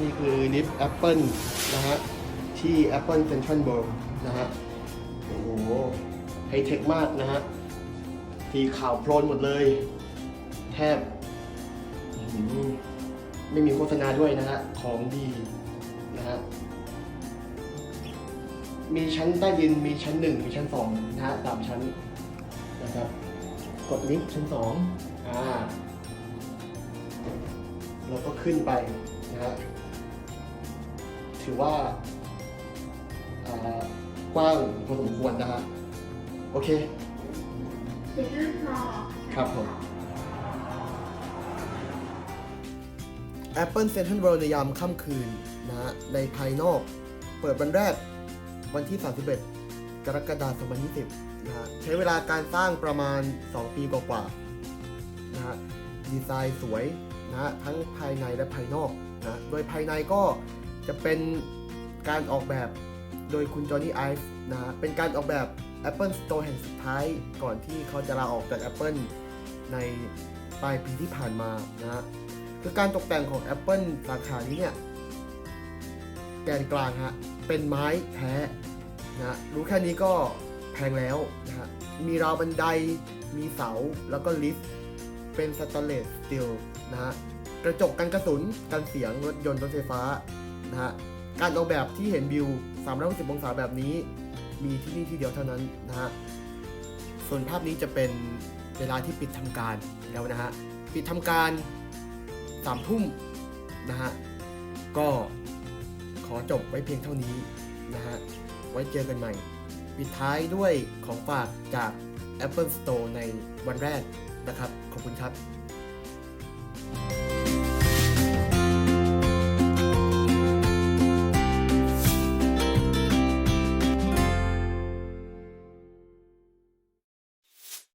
นี่คือนิฟต์ Apple นะฮะที่ Apple Central World นะฮะโอ้โหไฮเทคมากนะฮะสีขาวโพลนหมดเลย แทบไม่มีโฆษณาด้วยนะฮะ ของดีนะฮะ มีชั้นใต้ดิน มีชั้นหนึ่ง มีชั้นสองนะฮะสามชั้นนะครับ กดลิฟต์ชั้นสองอ่าเราก็ขึ้นไป นะฮะถือว่าากว้างพอสมควรนะฮะโอเคครับผม Apple Central World ในยามค่ำคืนนะฮะในภายนอก เปิดวันแรกวันที่ 31 กรกฎาคม 2020 นะฮะใช้เวลาการสร้างประมาณ 2 ปีกว่าๆนะฮะดีไซน์สวย นะทั้งภายในและภายนอกนะโดยภายในก็จะเป็นการออกแบบโดยคุณจอห์นนี่ไอฟ์นะเป็นการออกแบบ Apple Store แห่งสุดท้ายก่อนที่เขาจะลาออกจาก Apple ในปลายปีที่ผ่านมานะคือการตกแต่งของ Apple สาขานี้เนี่ยแกนกลางฮะเป็นไม้แท้นะฮะรู้แค่นี้ก็แพงแล้วนะฮะมีราวบันไดมีเสาแล้วก็ลิฟต์ เป็นสแตนเลสสตีลนะฮะกระจกกันกระสุนกันเสียงรถยนต์รถไฟฟ้านะฮะการออกแบบที่เห็นวิว 360 องศาแบบนี้ มีที่นี่ที่เดียวเท่านั้นนะฮะส่วนภาพนี้จะเป็นเวลาที่ปิดทำการแล้วนะฮะปิดทำการสามทุ่มนะฮะก็ขอจบไว้เพียงเท่านี้นะฮะไว้เจอกันใหม่ ปิดท้ายด้วยของฝากจาก Apple Store ในวันแรกนะครับ ขอบคุณครับ